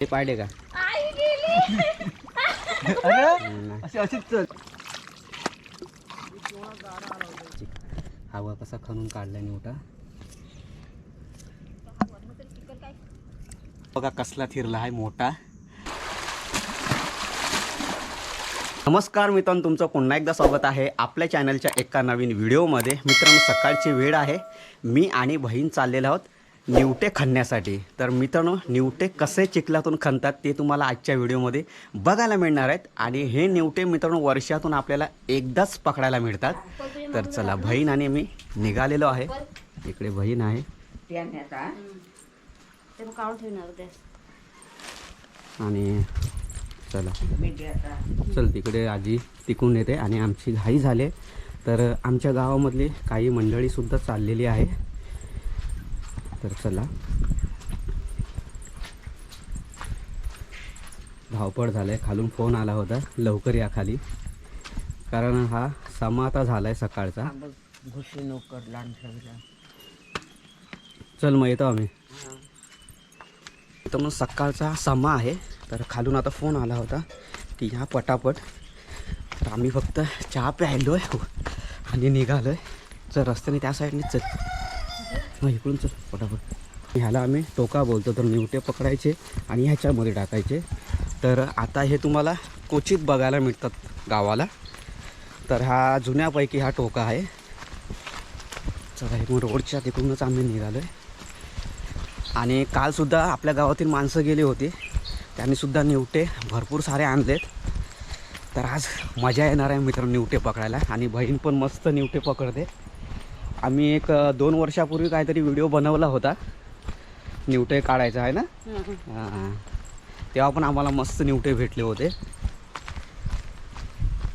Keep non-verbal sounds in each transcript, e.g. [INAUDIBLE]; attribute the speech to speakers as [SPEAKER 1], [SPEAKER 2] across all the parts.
[SPEAKER 1] ते पाडे का? हवा कसा खणून काढलाय निवटा बघा कसला फिरला आहे मोठा. नमस्कार मित्रांनो तुमचं पुन्हा एकदा स्वागत आहे आपल्या चॅनलच्या एका नवीन व्हिडिओमध्ये मित्रांनो सकाळची वेळ आहे. मी आणि बहीण चाललेलो आहोत. निवटे खणण्यासाठी. तर मित्रांनो निवटे कसे चिखलातून खणतात ते तुम्हाला आजच्या व्हिडिओमध्ये बघायला मिळणार आहेत. आणि हे निवटे मित्रांनो वर्षातून आपल्याला एकदाच पकडायला मिळतात. तर चला बहीण आणि मी निघालेलो आहे. इकडे बहीण आहे. आणि चला. चल तिकडे आजी तिकून येते आणि आमची घाई झाले तर आमच्या गावामधली काही मंडळीसुद्धा चाललेली आहे. तर चला. धावपळ झालं आहे खालून फोन आला होता. लवकर या खाली. कारण हा समा आता झाला आहे सकाळचा
[SPEAKER 2] घुशी नोकर लहान
[SPEAKER 1] चल मग येतो आम्ही. तर मग सकाळचा समा आहे. तर खालून आता फोन आला होता की ह्या पटापट तर आम्ही फक्त चहा प्यायलो आहे आणि निघालो आहे तर रस्त्याने त्या साईडने चल. मग इकडून चल पटापट. ह्याला आम्ही टोका बोलतो तर निवटे पकडायचे आणि ह्याच्यामध्ये टाकायचे. तर आता हे तुम्हाला क्वचित बघायला मिळतात गावाला. तर हा जुन्यापैकी हा टोका आहे. चला हे मग रोडच्या तिकडूनच आम्ही निघालो आहे आणि कालसुद्धा आपल्या गावातील माणसं गेली होती. त्यांनीसुद्धा निवटे भरपूर सारे आणलेत. तर आज मजा येणार आहे मित्र निवटे पकडायला. आणि बहीण पण मस्त निवटे पकडते. आम्ही एक दोन वर्षापूर्वी काहीतरी व्हिडिओ बनवला होता. निवटे काढायचा आहे ना? हां. तेव्हा पण आम्हाला मस्त निवटे भेटले होते.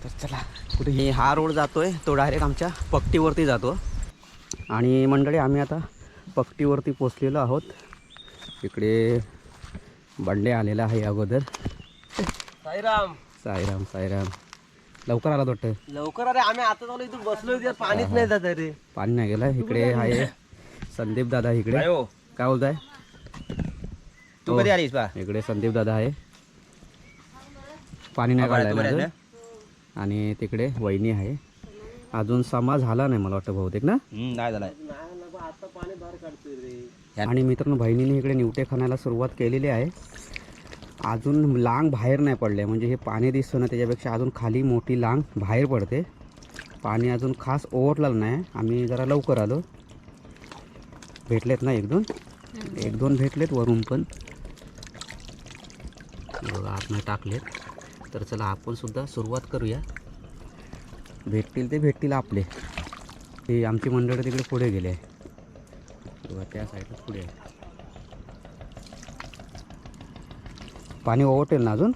[SPEAKER 1] तर चला कुठे हे हा रोड जातो आहे तो डायरेक्ट आमच्या पट्टीवरती जातो. आणि मंडळी आम्ही आता पट्टीवरती पोचलेलो आहोत. इकडे बंडे आलेला आहे अगोदर.
[SPEAKER 2] साईराम.
[SPEAKER 1] साईराम साईराम. लवकर आला वाटतं?
[SPEAKER 2] लवकर अरे आम्ही आता चालू इथून बसलो इथे पाणीच नाही जात रे
[SPEAKER 1] पाणी नाही गेलं इकडे आहे संदीप दादा इकडे. काय बोलताय?
[SPEAKER 2] तू कधी आलीस बा?
[SPEAKER 1] इकडे संदीप दादा आहे. पाणी नाही अजून. आणि तिकडे वहिनी आहे. अजून समा झाला नाही मला वाटतं बहुतेक ना?
[SPEAKER 2] नाही झालाय
[SPEAKER 1] आणि मित्रांनो बहिणीने इकडे निवटे खाण्याला सुरुवात केलेली आहे. अजून लांग बाहेर नाही पडले. म्हणजे हे पाणी दिसतं ना त्याच्यापेक्षा अजून खाली मोठी लांग बाहेर पडते. पाणी अजून खास ओव्हरलं नाही. आम्ही जरा लवकर आलो. भेटलेत ना एक दोन? एक दोन भेटलेत वरून पण. बघा आपण टाकलेत. तर चला आपणसुद्धा सुरुवात करूया. भेटतील ते भेटतील आपले. ते आमची मंडळ तिकडे पुढे गेले. आहे किंवा त्या साईडला पुढे आहे. पाणी ओवटेल ना अजून?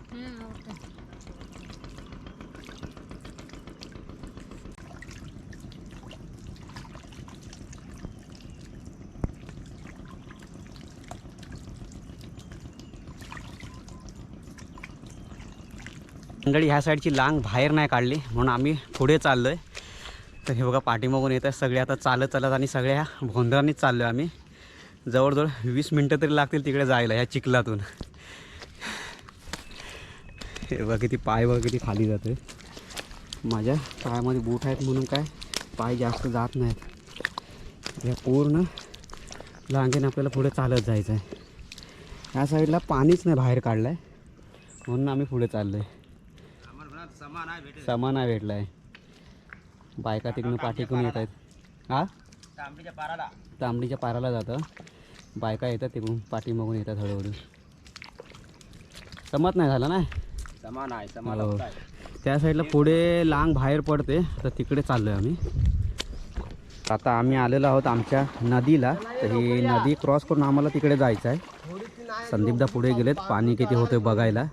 [SPEAKER 1] मंडळी ह्या साईडची लांग बाहेर नाही काढली म्हणून आम्ही पुढे चाललो आहे तर हे बघा पाठीमागून येत आहे सगळे आता चालत चालत आणि सगळ्या भोंदरांनीच चाललो आहे आम्ही. जवळजवळ वीस मिनटं तरी लागतील तिकडे जायला ह्या चिखलातून. हे बघा किती पाय बघा किती खाली जाते माझ्या पायामध्ये बूट आहेत म्हणून काय पाय जास्त जात नाहीत. या पूर्ण लांगेने आपल्याला पुढे चालत जायचं आहे ह्या साईडला पाणीच नाही बाहेर काढलं आहे म्हणून आम्ही पुढे चाललो आहे समा नाही भेटला आहे बायका तिकडून पाठीकडून येत आहेत. हा?
[SPEAKER 2] तांबडीच्या पाराला
[SPEAKER 1] तांबडीच्या पाराला जातं. बायका येतात तिकडून पाठीमागून येतात हळूहळू. समत नाही झालं ना?
[SPEAKER 2] समान आहे
[SPEAKER 1] हो. त्या साईडला पुढे लांग बाहेर पडते तर तिकडे चाललो आहे आम्ही. आता आम्ही आलेलो आहोत आमच्या नदीला तर ही नदी क्रॉस करून आम्हाला तिकडे जायचं आहे संदीपदा पुढे गेलेत पाणी किती होते बघायला.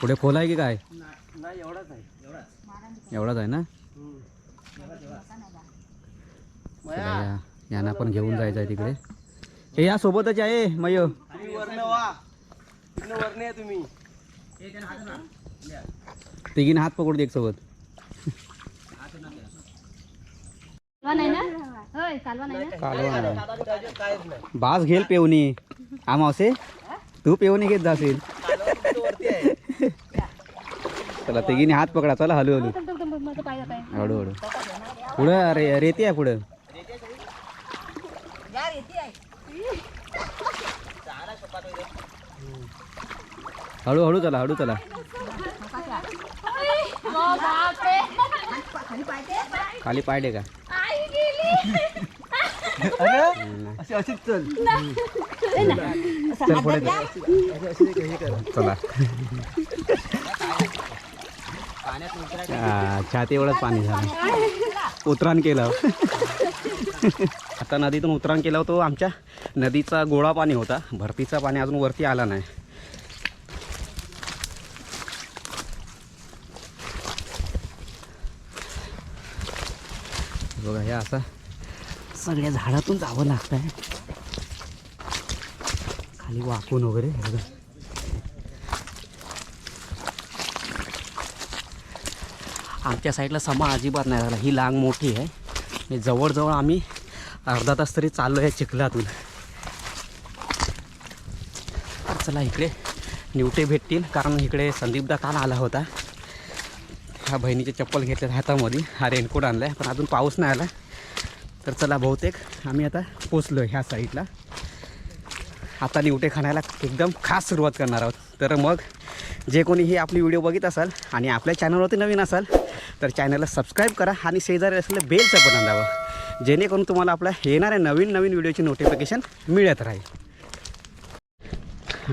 [SPEAKER 1] पुढे खोल आहे की काय?
[SPEAKER 2] नाही एवढाच आहे एवढाच.
[SPEAKER 1] एवढाच आहे ना? चला या यांना पण घेऊन जायचं आहे तिकडे. हे या सोबतच आहे मयो
[SPEAKER 2] तुम्ही वरनं वा. तिकडनं वरनं या तुम्ही.
[SPEAKER 1] तिघीने हात पकडू दे एक सोबत
[SPEAKER 3] नाही ना होय कालवा नाही ना
[SPEAKER 1] कालवा नाही.
[SPEAKER 2] दादाने त्याच्यात काहीच नाही.
[SPEAKER 1] बास घेल पेवणी. आ मावसे तू पेवणी घेत जाशील.
[SPEAKER 2] कालवा फक्त वरती आहे.
[SPEAKER 1] चला तिघीने हात पकडा. चला हलू हलू.
[SPEAKER 3] दम, दम, दम, दम, माझं पाय जात आहे
[SPEAKER 1] हळू हळू. पुढं अरे रेती आहे पुढं. हळू हळू चला हळू चला. खाली पायडे का?
[SPEAKER 2] अशीच चल
[SPEAKER 1] चल पुढे चला. छाती एवढंच पाणी झालं. उतराण केलं. आता नदीतून उतराण केलं होतं आमच्या. नदीचा गोळा पाणी होता. भरतीचा पाणी अजून वरती आला नाही. बघा हे असं सगळ्या झाडातून जावं लागतं आहे खाली वाकून वगैरे हे बघा. आमच्या साईडला समा अजिबात नाही झाला. ही लांग मोठी आहे. जवळजवळ आम्ही अर्धा तास तरी चाललो आहे चिखलातून तर चला इकडे निवटे भेटतील कारण इकडे संदीपदा काल आला होता. ह्या बहिणीचे चप्पल घेतले हातामध्ये हा रेनकोट आणला आहे पण अजून पाऊस नाही आला. तर चला बहुतेक आम्ही आता पोचलो आहे ह्या साईडला. आता निवटे खाण्याला एकदम खास सुरुवात करणार आहोत. तर मग जे कोणी ही आपली व्हिडिओ बघित असाल आणि आपल्या चॅनलवरती नवीन असाल तर चॅनलला सबस्क्राईब करा आणि शेजारी असलेलं बेलचं बटन दाबा. जेणेकरून तुम्हाला आपल्या येणाऱ्या नवीन नवीन व्हिडिओची नोटिफिकेशन मिळत राहील.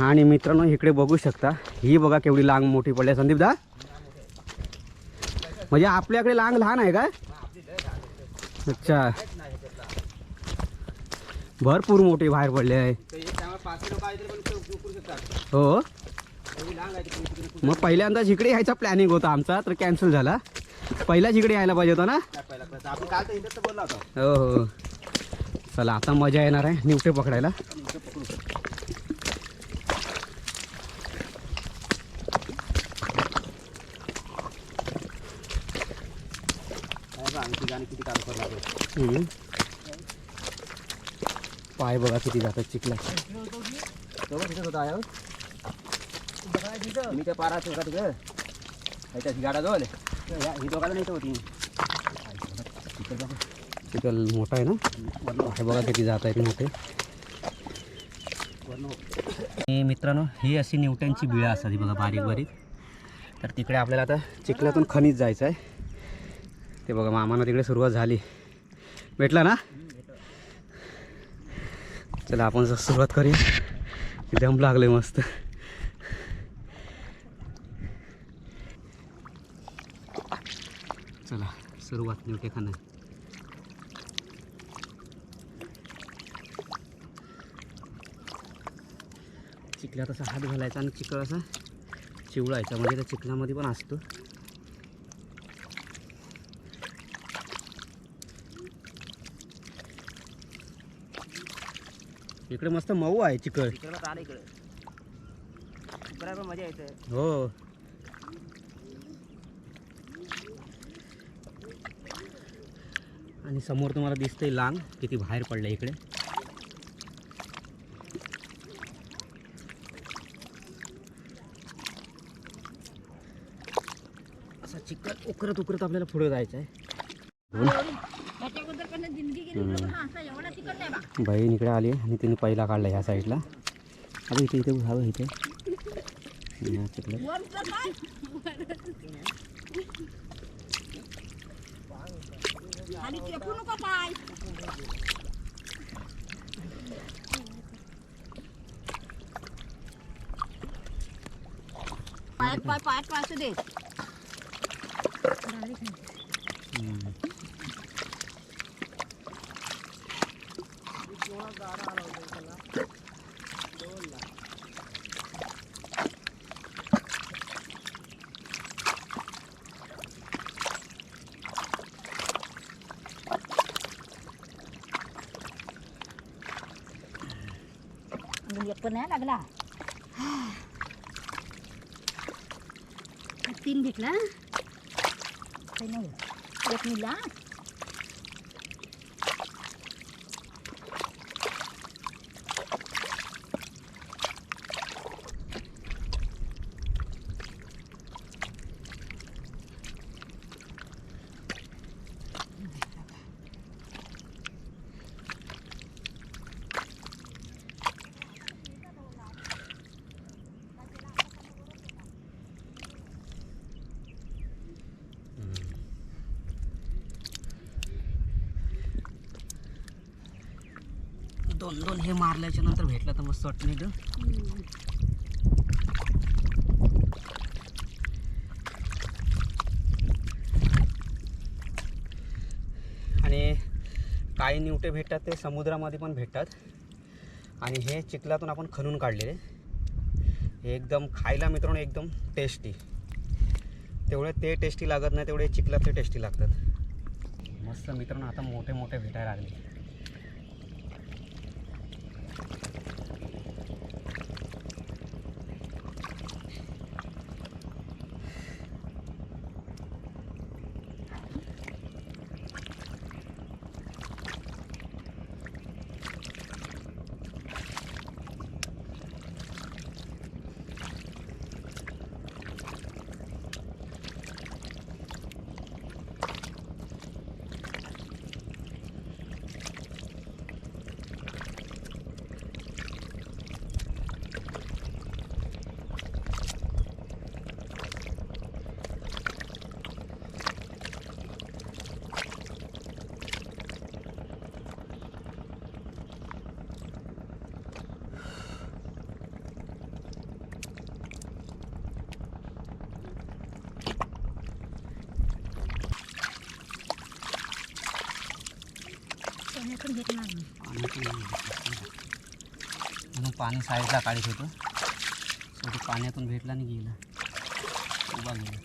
[SPEAKER 1] आणि मित्रांनो इकडे बघू शकता. ही बघा केवढी लांग मोठी पडली आहे, संदीप दा म्हणजे आपल्याकडे लांग लहान आहे का? अच्छा. भरपूर मोठी बाहेर पडले आहे. हो. मग पहिल्यांदा इकडे यायचा प्लॅनिंग होता आमचा तर कॅन्सल झाला. पहिला जिकडे यायला पाहिजे होता ना? हो हो. चला आता मजा येणार आहे. निवटे पकडायला
[SPEAKER 2] आणखी गाणी किती काम
[SPEAKER 1] हम्म. पाय बघा किती जातात
[SPEAKER 2] आयो मी त्या पारात होता तिथं? त्या गाडा जवळ ही दोघाला नाही होती.
[SPEAKER 1] चिखल मोठा आहे ना? हे बघा किती जात आहेत मोठे. मित्रांनो ही अशी निवट्यांची बिळं असतात बघा बारीक बारीक. तर तिकडे आपल्याला आता चिखलातून खनिज जायचं आहे. ते बघा मामानं तिकडे सुरुवात झाली. भेटला ना? चला आपण जर सुरुवात करूया. दम लागले मस्त. चला सुरुवात निवटे खाणं चिखल्यात असा हात घालायचा आणि चिखल असा चिवळायचा म्हणजे त्या चिखलामध्ये पण असतो. इकडे मस्त मऊ आहे चिखल
[SPEAKER 2] इकडं आलं इकडे. इकडे पण मजा येते.
[SPEAKER 1] हो. आणि समोर तुम्हाला दिसतंय लांग किती बाहेर पडलं इकडे. असा चिखल उकरत उकरत आपल्याला पुढे जायचं आहे बहीण इकडे आली आणि तिने पहिला काढला ह्या साईडला. अरे इथे इथे हवं इथे.
[SPEAKER 3] पाय. पायात पाय असू दे. तीन भेटला काही नाही एक मिला
[SPEAKER 1] दोन दोन हे मारल्याच्या नंतर भेटलं तर मस्त वाटतं नाही आणि काही निवटे भेटतात ते समुद्रामध्ये पण भेटतात. आणि हे चिखलातून आपण खणून काढलेले. एकदम खायला मित्रांनो एकदम टेस्टी तेवढे ते टेस्टी लागत नाही तेवढे चिखलातले टेस्टी लागतात. मस्त मित्रांनो आता मोठे मोठे भेटायला लागले. म्हणून पाणी साईडला काढत होतं. शेवटी पाण्यातून भेटला आणि गेला. उभा गेला.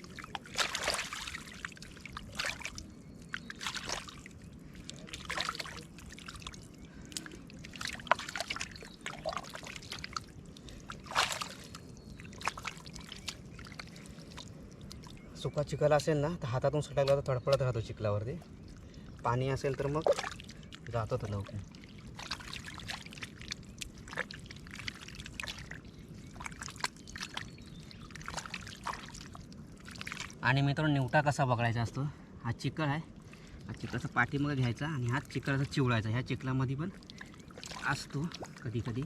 [SPEAKER 1] सुका चिखल असेल ना तर हातातून सुटायला तर तडफडत राहतो चिखलावरती. पाणी असेल तर मग जातो तो लवकर. आणि मित्रांनो निवटा कसा बघायचा असतो? हा चिकळ आहे. हा चिकळाचा पाठीमध्ये घ्यायचा आणि हा चिकळाचा चिवडायचा ह्या चिखलामध्ये पण असतो कधी कधी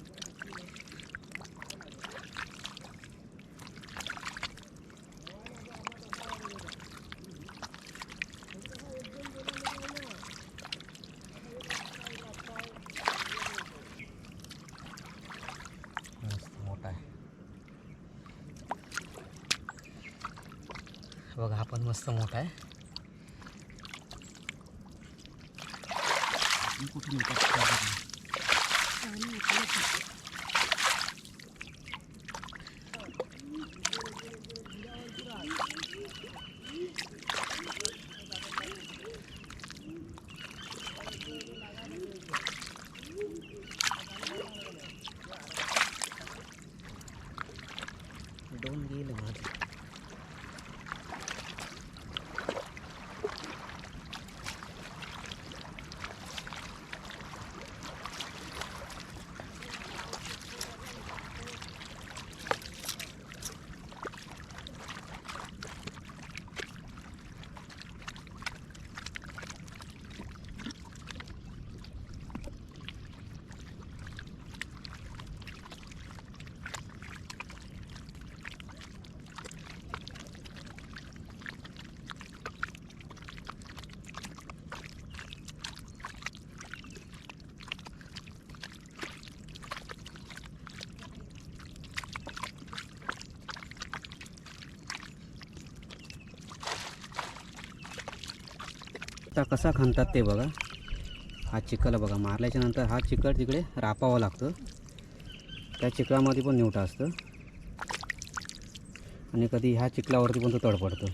[SPEAKER 1] मस्त मोठा आहे बघा हा पण मस्त मोठा आहे. आणि आता कसा खणतात ते बघा. हा चिखल बघा मारल्याच्या नंतर हा चिखल तिकडे रापावा लागतं. त्या चिखलामध्ये पण निवटा असतं. आणि कधी ह्या चिखलावरती पण तो तडपडतो.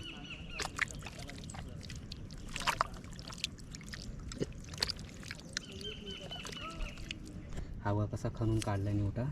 [SPEAKER 1] हा कसा खणून काढला निवटा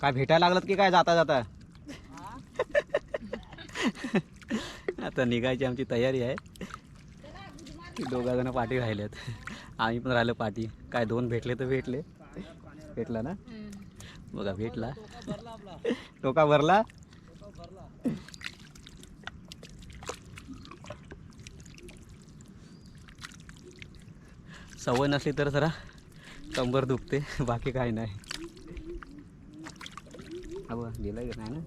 [SPEAKER 1] काय भेटायला लागलात की काय जाता जाता? आता निघायची आमची तयारी आहे. दोघा जण पाठी राहिलेत. आम्ही पण राहिलो पाठी. काय दोन भेटले तर भेटले. भेटला ना? बघा भेटला. टोका भरला? सवय नसली तर जरा कंबर दुखते. बाकी काही नाही. Apa बघा गेला की नाही ना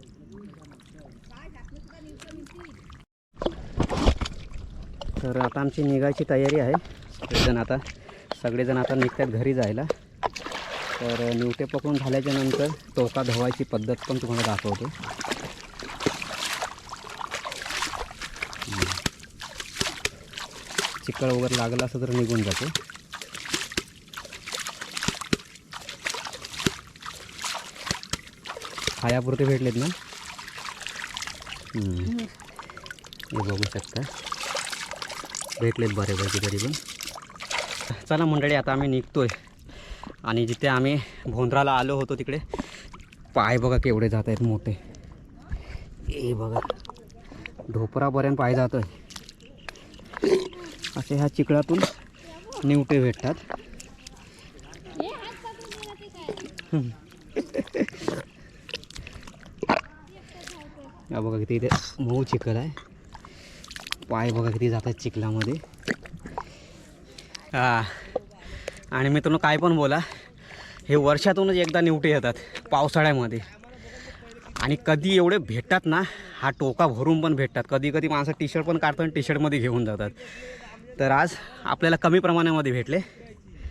[SPEAKER 1] तर आता आमची निघायची तयारी आहे. सगळेजण आता सगळेजण आता निघतात घरी जायला. तर निवटे पकडून झाल्याच्यानंतर टोका धवायची पद्धत पण तुम्हाला दाखवतो. चिकळ वगैरे लागला असं तर निघून जातो. खायापुरते भेटलेत ना. हे बघू शकता. भेटलेत बऱ्यापैकी तरी पण. चला मंडळी आता आम्ही निघतोय. आणि जिथे आम्ही भोंदराला आलो होतो तिकडे पाय बघा केवढे जात आहेत मोठे. ए बघा. ढोपरापर्यंत पाय जात आहे असे ह्या चिखलातून निवटे भेटतात. [LAUGHS] या बघा किती इथे मऊ चिखल आहे. पाय बघा किती जातात चिखलामध्ये. हा. आणि मित्रांनो काय पण बोला हे वर्षातूनच एकदा निवटे येतात पावसाळ्यामध्ये. आणि कधी एवढे भेटतात ना हा टोका भरून पण भेटतात. कधी कधी माणसं टी शर्ट पण काढतात आणि टी शर्टमध्ये घेऊन जातात. तर आज आपल्याला कमी प्रमाणामध्ये भेटले.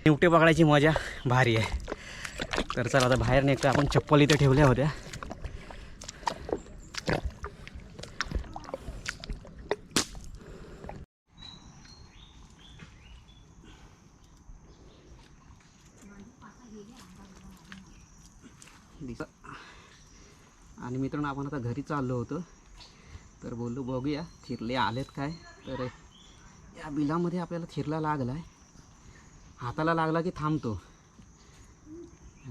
[SPEAKER 1] निवटे पकडायची मजा भारी आहे. तर चला आता बाहेर निघतो आपण चप्पल इथे ठेवल्या होत्या दिस आणि मित्रांनो आपण आता घरी चाललो होतो. तर बोललो बघूया थिरले आलेत काय? तर या बिलामध्ये आपल्याला थिरला लागला आहे हाताला लागला की थांबतो.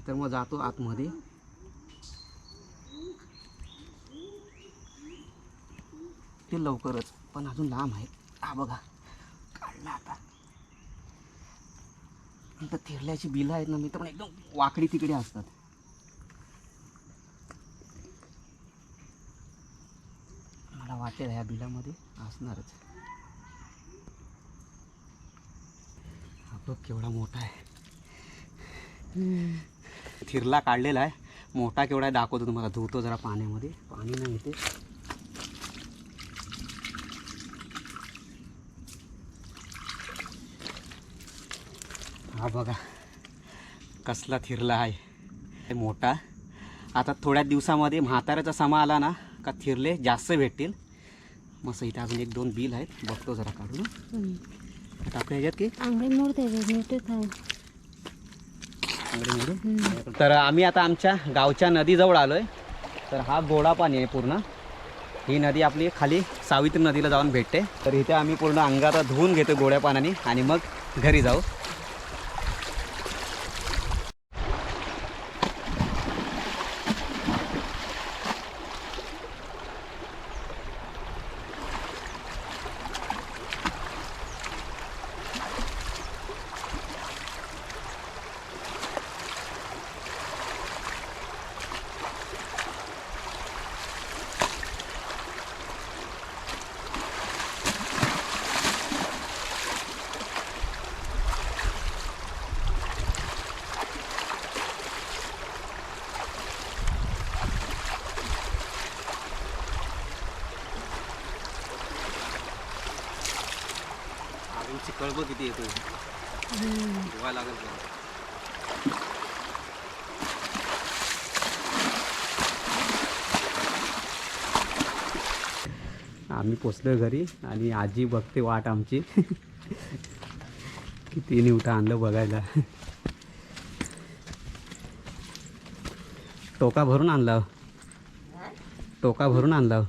[SPEAKER 1] तर मग जातो आतमध्ये. ते लवकरच पण अजून लांब आहे. हा बघा काढला आता. नंतर थिरल्याची बिलं आहेत ना मी तर एकदम वाकडी तिकडे असतात. मला ह्या बिलामध्ये असणारच. हा बघ केवढा मोठा आहे. थिरला काढलेला आहे. मोठा केवढा आहे दाखवतो तुम्हाला. धुतो जरा पाण्यामध्ये. पाणी नाही येते. हा बघा. कसला थिरला आहे. हे मोठा. आता थोड्या दिवसामध्ये म्हाताऱ्याचा समा आला ना का थिरले जास्त भेटतील. मस्त इथे अजून एक दोन बिल आहेत. बघतो जरा काढून. की? तर आम्ही आता आमच्या गावच्या नदीजवळ आलो आहे तर हा गोडा पाणी आहे पूर्ण. ही नदी आपली खाली सावित्री नदीला जाऊन भेटते. तर इथे आम्ही पूर्ण अंगात धुवून घेतो गोड्या पाण्याने आणि मग घरी जाऊ. बघ किती येतो धुवा लागेल. आम्ही पोचलो घरी आणि आजी बघते वाट आमची. किती निवटा आणलं बघायला. टोका भरून आणला. टोका भरून आणला.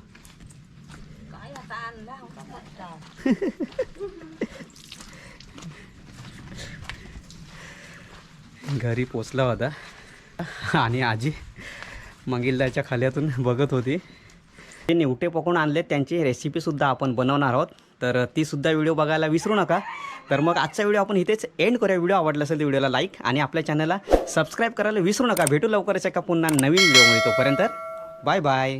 [SPEAKER 1] [LAUGHS] घरी पोचला होता. आणि आजी मंगिलदाच्या खाल्यातून बघत होती. ते निवटे पकडून आणले त्यांची रेसिपीसुद्धा आपण बनवणार आहोत. तर तीसुद्धा व्हिडिओ बघायला विसरू नका. तर मग आजचा व्हिडिओ आपण इथेच एंड करूया. व्हिडिओ आवडला असेल तर व्हिडिओला लाईक आणि आपल्या चॅनलला सबस्क्राईब करायला विसरू नका. भेटू लवकरच एका पुन्हा नवीन व्हिडिओमध्ये तोपर्यंत. Bye bye